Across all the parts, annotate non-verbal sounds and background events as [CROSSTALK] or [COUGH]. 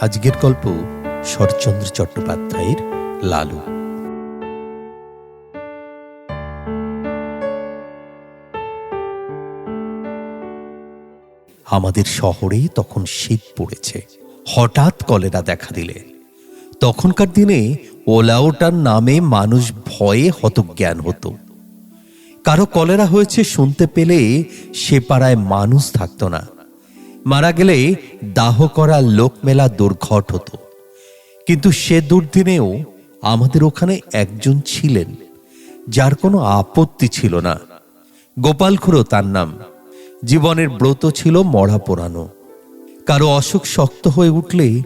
আজকের গল্প শরৎচন্দ্র চট্টোপাধ্যায়ের লালু। আমাদের শহরে তখন শীত পড়েছে। হঠাৎ কলেরা দেখা দিলে। তখনকার দিনে ওলাওটার নামে মানুষ ভয়ে হতজ্ঞান হতো। কারও কলেরা হয়েছে শুনতে পেলে সে পাড়ায় মানুষ থাকতো না। মারা গেলে দাহ করা লোকমেলা দুর্ঘট হতো। কিন্তু সে দুর্দিনেও আমাদের ওখানে একজন ছিলেন, যার কোনো আপত্তি ছিল না। গোপাল খুড়ো তার নাম। জীবনের ব্রত ছিল মরা পোড়ানো। কারও অসুখ শক্ত হয়ে উঠলে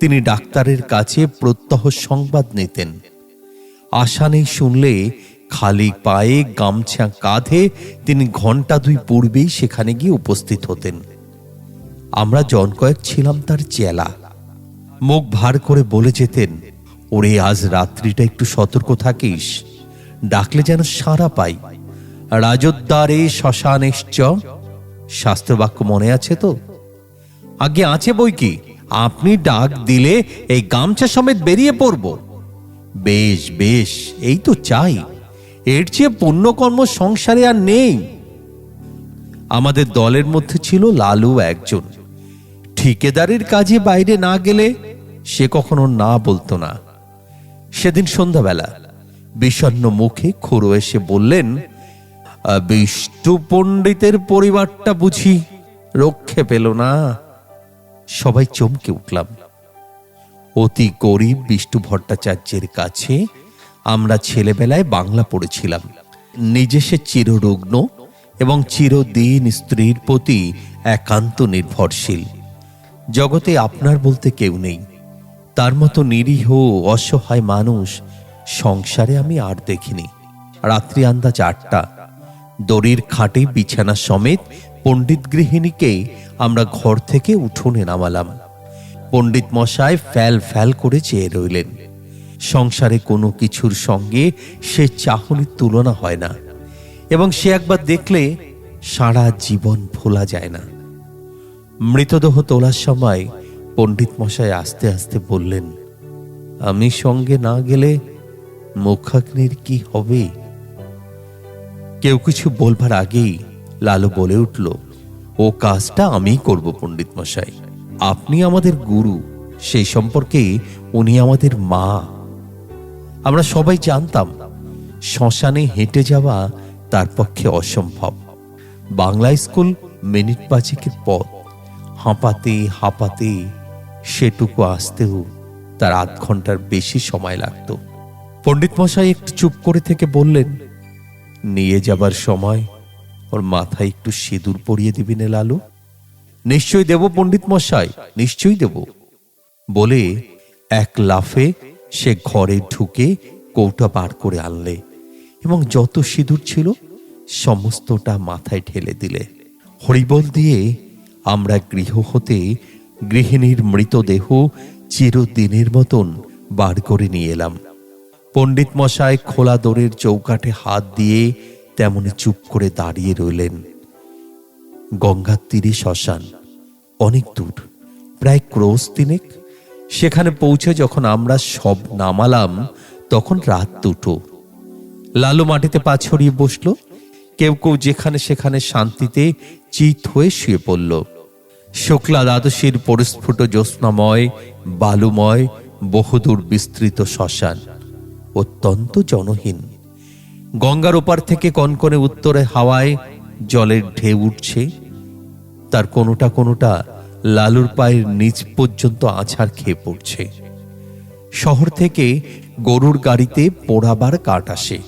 তিনি ডাক্তারের কাছে প্রত্যহ সংবাদ নিতেন। আশা নেই শুনলে খালি পায়ে গামছা কাঁধে তিনি ঘণ্টা দুই পূর্বেই সেখানে গিয়ে উপস্থিত হতেন। আমরা জন কয়েক ছিলাম তার চেলা। মুখ ভার করে বলে যেতেন, ওরে, আজ রাত্রিটা একটু সতর্ক থাকিস। ডাকলে যেন সারা পাই। রাজোদ্দারে শ্মশানেশ্চ। শাস্ত্রবাক্য মনে আছে তো? আগে আছে বই কি? আপনি ডাক দিলে এই গামছা সমেত বেরিয়ে পড়ব। বেশ বেশ, এই তো চাই। এর চেয়ে পুণ্যকর্ম সংসারে আর নেই। আমাদের দলের মধ্যে ছিল লালু একজন। ঠিকেদারের কাজে বাইরে না গেলে সে কখনো না বলতো না। সেদিন সন্ধ্যাবেলা বিষণ্ণ মুখে খুড়ো এসে বললেন বিষ্ণু পণ্ডিতের পরিবারটা বুঝি রক্ষে পেল না? সবাই চমকে উঠলাম। অতি গরিব বিষ্টু ভট্টাচার্যের কাছে আমরা ছেলেবেলায় বাংলা পড়েছিলাম। নিজে সে চিররুগ্ন এবং চিরদিন স্ত্রীর প্রতি একান্ত নির্ভরশীল। জগতে আপনার বলতে কেউ নেই। তার মতো নিরীহ অসহায় মানুষ সংসারে আমি আর দেখিনি। রাত্রি আন্দাজ আটটা। দড়ির খাটে বিছানা সমেত পণ্ডিত গৃহিণীকে আমরা ঘর থেকে উঠোনে নামালাম। পণ্ডিত মশাই ফ্যাল ফ্যাল করে চেয়ে রইলেন। সংসারে কোনো কিছুর সঙ্গে সে চাহনির তুলনা হয় না। এবং সে একবার দেখলে সারা জীবন ভোলা যায় না। মৃতদেহ তোলার সময় পণ্ডিত মশাই আস্তে আস্তে বললেন, আমি সঙ্গে না গেলে মুখাগ্নির কি হবে? কেউ কিছু বলবার আগেই লালু বলে উঠল, ও কাজটা আমি করব পণ্ডিত মশাই। আপনি আমাদের গুরু, সেই সম্পর্কে উনি আমাদের মা। আমরা সবাই জানতাম, শ্মশানে হেঁটে যাওয়া তার পক্ষে অসম্ভব। বাংলা স্কুল মিনিট পাঁচেকের পথ। হাঁপাতে হাঁপাতে সেটুকু আসতেও তার আধ ঘণ্টার বেশি সময় লাগতো। পণ্ডিত মশাই একটু চুপ করে থেকে বললেন, নিয়ে যাবার সময় ওর মাথায় একটু সিঁদুর পরিয়ে দিবি নে লালু। নিশ্চয়ই দেব পণ্ডিত মশাই, নিশ্চয়ই দেব। বলে এক লাফে সে ঘরে ঢুকে কৌটা বার করে আনলে এবং যত সিঁদুর ছিল সমস্তটা মাথায় ঢেলে দিলে। হরিবল দিয়ে আমরা গৃহ হতে গৃহিণীর মৃতদেহ চিরদিনের মতন বার করে নিয়ে এলাম। পণ্ডিত মশাই খোলা দোরের চৌকাঠে হাত দিয়ে তেমনি চুপ করে দাঁড়িয়ে রইলেন। গঙ্গার তীরে শ্মশান, অনেক দূর, প্রায় ক্রোশ তিনেক। সেখানে পৌঁছে যখন আমরা সব নামালাম, তখন রাত দুটো। লালু মাটিতে পা ছড়িয়ে বসল। কেউ কেউ যেখানে সেখানে শান্তিতে চিত হয়ে শুয়ে পড়ল। শুক্লা দ্বাদশীর পরিস্ফুট জ্যোৎস্নাময়, বালুময়, বহুদূর বিস্তৃত শ্মশান। অত্যন্ত জনহীন। গঙ্গার ওপার থেকে কনকনে উত্তরে হাওয়ায় জলের ঢেউ উঠছে। তার কোনোটা কোনোটা লালুর পায়ের নিচ পর্যন্ত আছাড় খেয়ে পড়ছে। শহর থেকে গরুর গাড়িতে পোড়াবার কাঠ আসে।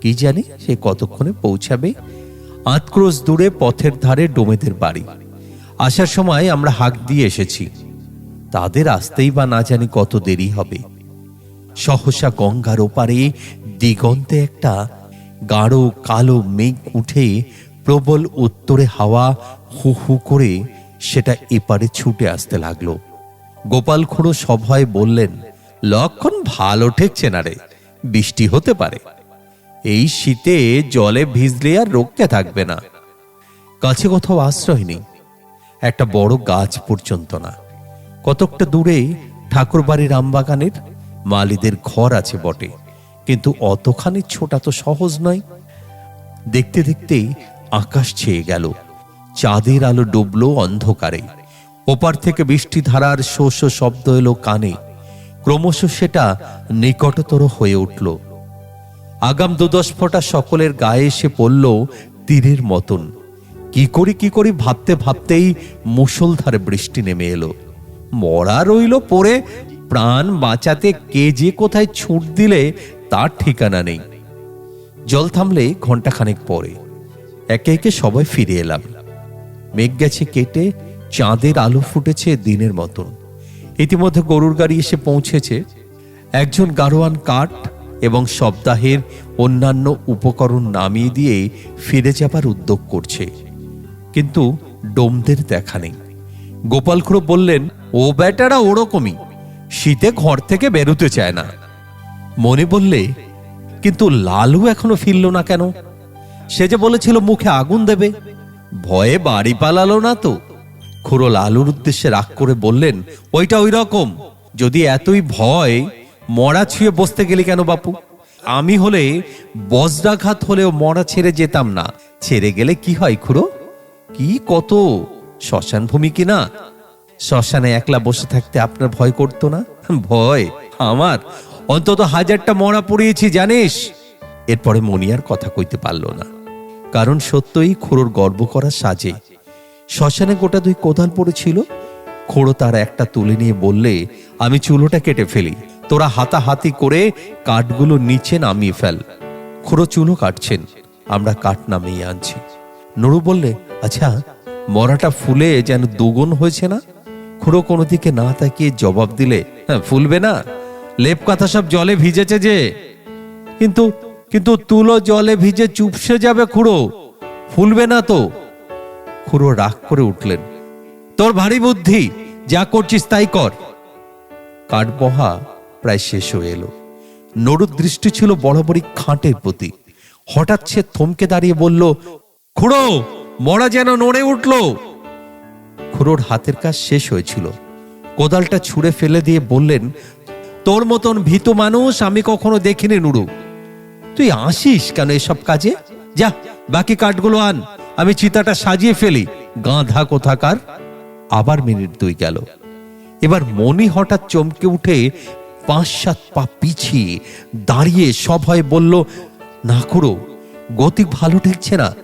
কি জানি সে কতক্ষণে পৌঁছাবে? আতক্রোশ দূরে পথের ধারে ডোমেদের বাড়ি। আসার সময় আমরা হাঁক দিয়ে এসেছি। তাদের আসতেই বা না জানি কত দেরি হবে। সহসা গঙ্গার ওপারে দিগন্তে একটা গাঢ় কালো মেঘ উঠে প্রবল উত্তরে হাওয়া হু হু করে সেটা এপারে ছুটে আসতে লাগল। গোপাল খুড়ো সভয় বললেন, লক্ষণ ভালো ঠেকছে না রে, বৃষ্টি হতে পারে। এই শীতে জলে ভিজলে আর রক্ষে থাকবে না। কাছে কোথাও আশ্রয় নেই। একটা বড় গাছ পর্যন্ত না। কতকটা দূরে ঠাকুরবাড়ির আমবাগানের মালিদের ঘর আছে বটে। কিন্তু অতখানি ছোটা তো সহজ নয়। দেখতে দেখতেই আকাশ ছেয়ে গেল। চাঁদের আলো ডুবলো অন্ধকারে। ওপার থেকে বৃষ্টি ধারার শো শো শব্দ এলো কানে। ক্রমশ সেটা নিকটতর হয়ে উঠল। আগাম দুদশ ফোঁটা সকলের গায়ে এসে পড়ল তীরের মতন। কি করি কি করি ভাবতে ভাবতেই মুষলধারে বৃষ্টি নেমে এলো। মরা রইল পরে প্রাণ বাঁচাতে কে যে কোথায় ছুট দিলে তার ঠিকানা নেই। জল থামলে ঘন্টাখানেক পরে, একে একে সবাই ফিরে এলাম। মেঘ গেছে কেটে, চাঁদের আলো ফুটেছে দিনের মতন। ইতিমধ্যে গরুর গাড়ি এসে পৌঁছেছে। একজন গারোয়ান কাঠ এবং সপ্তাহের অন্যান্য উপকরণ নামিয়ে দিয়ে ফিরে যাবার উদ্যোগ করছে। কিন্তু ডোমদের দেখা নেই। গোপাল খুড়ো বললেন, ও বেটারা ওরকমই। শীতে ঘর থেকে বেরোতে চায় না। মনে বললে, কিন্তু লালু এখনও ফিরল না কেন? সে যে বলেছিল মুখে আগুন দেবে। ভয়ে বাড়ি পালালো না তো। খুড়ো লালুর উদ্দেশ্যে রাগ করে বললেন, ওইটা ওই রকম যদি এতই ভয় মরা ছুঁয়ে বসতে গেলি কেন বাপু? আমি হলে বজ্রাঘাত হলেও মরা ছেড়ে যেতাম না। ছেড়ে গেলে কি হয় খুড়ো? কি কত? শ্মশান ভূমি কি না? শ্মশানে একলা বসে থাকতে আপনার ভয় করতো না? ভয়, আমার। অন্তত হাজারটা মরা পড়িয়েছি, জানিস? এরপরে মনিয়ার কথা কইতে পারল না। কারণ সত্যই খুড়োর গর্ব করা সাজে। শ্মশানে গোটা দুই কোদাল পড়েছিল। খোড়ো তার একটা তুলে নিয়ে বললে, আমি চুলোটা কেটে ফেলি। তোরা হাতাহাতি করে কাঠগুলো নিচে নামিয়ে ফেল। খুড়ো চুলো কাটছেন, আমরা কাঠ নামিয়ে আনছি। নুরু বললে আচ্ছা মরাটা ফুলে যেন দুগুণ হয়েছে না? খুঁড়ো কোনো দিকে না তাকিয়ে জবাব দিলে হ্যাঁ ফুলবে না। লেপ কাঁথা সব জলে ভিজেছে যে। কিন্তু কিন্তু তুলো জলে ভিজে চুপসে যাবে খুঁড়ো। ফুলবে না তো? খুঁড়ো রাগ করে উঠলেন, তোর ভারী বুদ্ধি, যা করছিস তাই কর। কাঠ কাঠবহা প্রায় শেষ হয়ে এলো। নরুর দৃষ্টি ছিল বরাবরই খাঁটের প্রতি হঠাৎ সে থমকে দাঁড়িয়ে বলল, খুড়ো, মরা যেন নড়ে উঠল। খুড়োর হাতের কাজ শেষ হয়েছিল। কোদালটা ছুঁড়ে ফেলে দিয়ে বললেন, তোর মতন ভীত মানুষ আমি কখনো দেখিনি নুরু। তুই আসিস কেন এসব কাজে? যা, বাকি কাঠগুলো আন, আমি চিতাটা সাজিয়ে ফেলি। গাঁধা কোথাকার? আবার মিনিট দুই গেল। এবার মনি হঠাৎ চমকে উঠে পাঁচ সাত পা পিছিয়ে দাঁড়িয়ে সভয় বলল, না করো গতি ভালো ঠেকছে না।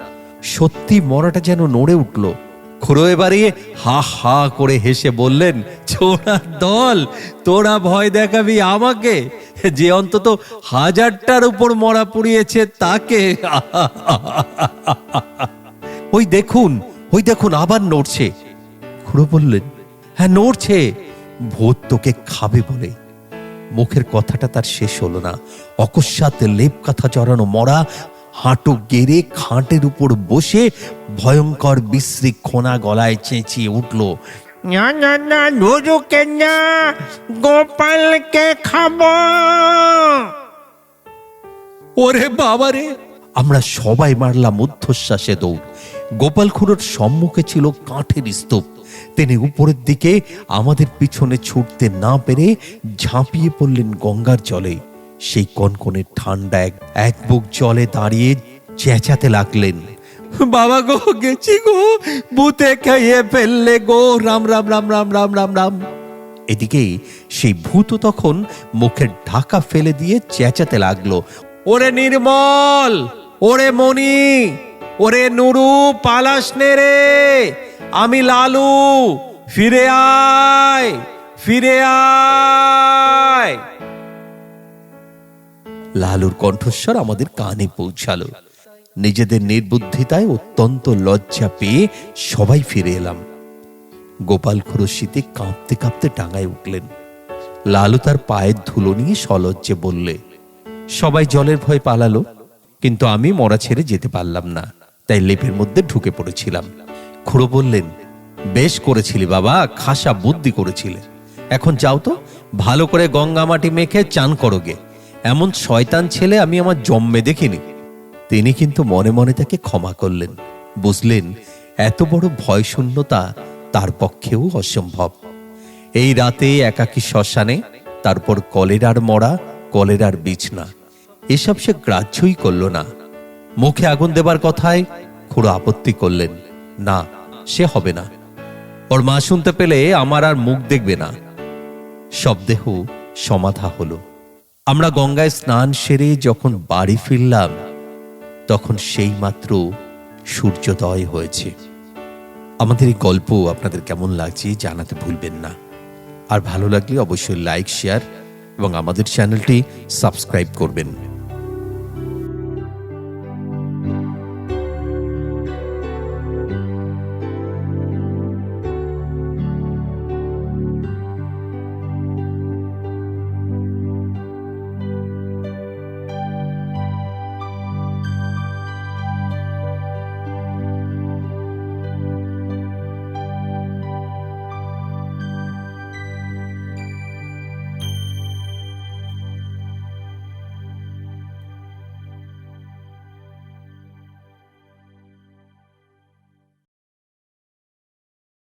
সত্যি মরাটা যেন নড়ে উঠল। খুড়ো এবারে হা হা করে হেসে বললেন, ছোড়া দল, তোরা ভয় দেখাবি আমাকে। যে অন্তত হাজারটার উপর মরা পুড়িয়েছে তাকে। [LAUGHS] ওই দেখুন ওই দেখুন, আবার নড়ছে। খুড়ো বললেন হ্যাঁ নড়ছে। ভূত তোকে খাবে বলে। মুখের কথাটা তার শেষ হলো না। অকস্মাৎ লেপ কাঁথা চড়ানো মরা হাঁটু গেড়ে খাটের উপর বসে ভয়ঙ্কর বিশ্রী খোনা গলায় চেঁচিয়ে উঠল না না না নুরুকে না গোপালকে খাব। ওরে বাবারে আমরা সবাই মারলাম ঊর্ধ্বশ্বাসে দৌড়। গোপাল খুড়োর সম্মুখে ছিল কাঠের স্তূপ। তিনি উপরের দিকে আমাদের পিছনে ছুটতে না পেরে ঝাঁপিয়ে পড়লেন গঙ্গার জলে। সেই কনকনে ঠান্ডা এক এক বুক জলে দাঁড়িয়ে চেঁচাতে লাগলেন। বাবা গো, গেছি গো, ভূতে খেয়ে ফেললে গো। রাম রাম রাম রাম রাম রাম রাম। এদিকে সেই ভূত তখন মুখের ঢাকা ফেলে দিয়ে চেঁচাতে লাগল। ওরে নির্মল, ওরে মণি, ওরে নুরু, পালাস নে রে। আমি লালু, ফিরে আয় ফিরে আয়। লালুর কণ্ঠস্বর আমাদের কানে পৌঁছালো। নিজেদের নির্বুদ্ধিতায় অত্যন্ত লজ্জা পেয়ে সবাই ফিরে এলাম। গোপাল খুড়ো শীতে কাঁপতে কাঁপতে টাঙায় উঠলেন। লালু তার পায়ের ধুলো নিয়ে সলজ্জে বললে, সবাই জলের ভয় পালালো, কিন্তু আমি মরা ছেড়ে যেতে পারলাম না, তাই লেপের মধ্যে ঢুকে পড়েছিলাম। খুড়ো বললেন, বেশ করেছিলি বাবা, খাসা বুদ্ধি করেছিলে। এখন যাও তো, ভালো করে গঙ্গা মাটি মেখে চান করোগে এমন শয়তান ছেলে আমি আমার জন্মে দেখিনি। তিনি কিন্তু মনে মনে তাকে ক্ষমা করলেন। বুঝলেন, এত বড় ভয় শূন্যতা তার পক্ষেও অসম্ভব। এই রাতে একাকী শ্মশানে, তারপর কলেরার মরা কলেরার বিছনা। এসব সে গ্রাহ্যই করল না। মুখে আগুন দেবার কথায় খুড়ো আপত্তি করলেন। না, সে হবে না। ওর মা শুনতে পেলে আমার আর মুখ দেখবে না। শবদেহ সমাধা হলো। আমরা গঙ্গায় স্নান সেরে যখন বাড়ি ফিরলাম, তখন সেই মাত্র সূর্যোদয় হয়েছে। আমাদের এই গল্প আপনাদের কেমন লাগছে জানাতে ভুলবেন না। আর ভালো লাগলে অবশ্যই লাইক, শেয়ার এবং আমাদের চ্যানেলটি সাবস্ক্রাইব করবেন।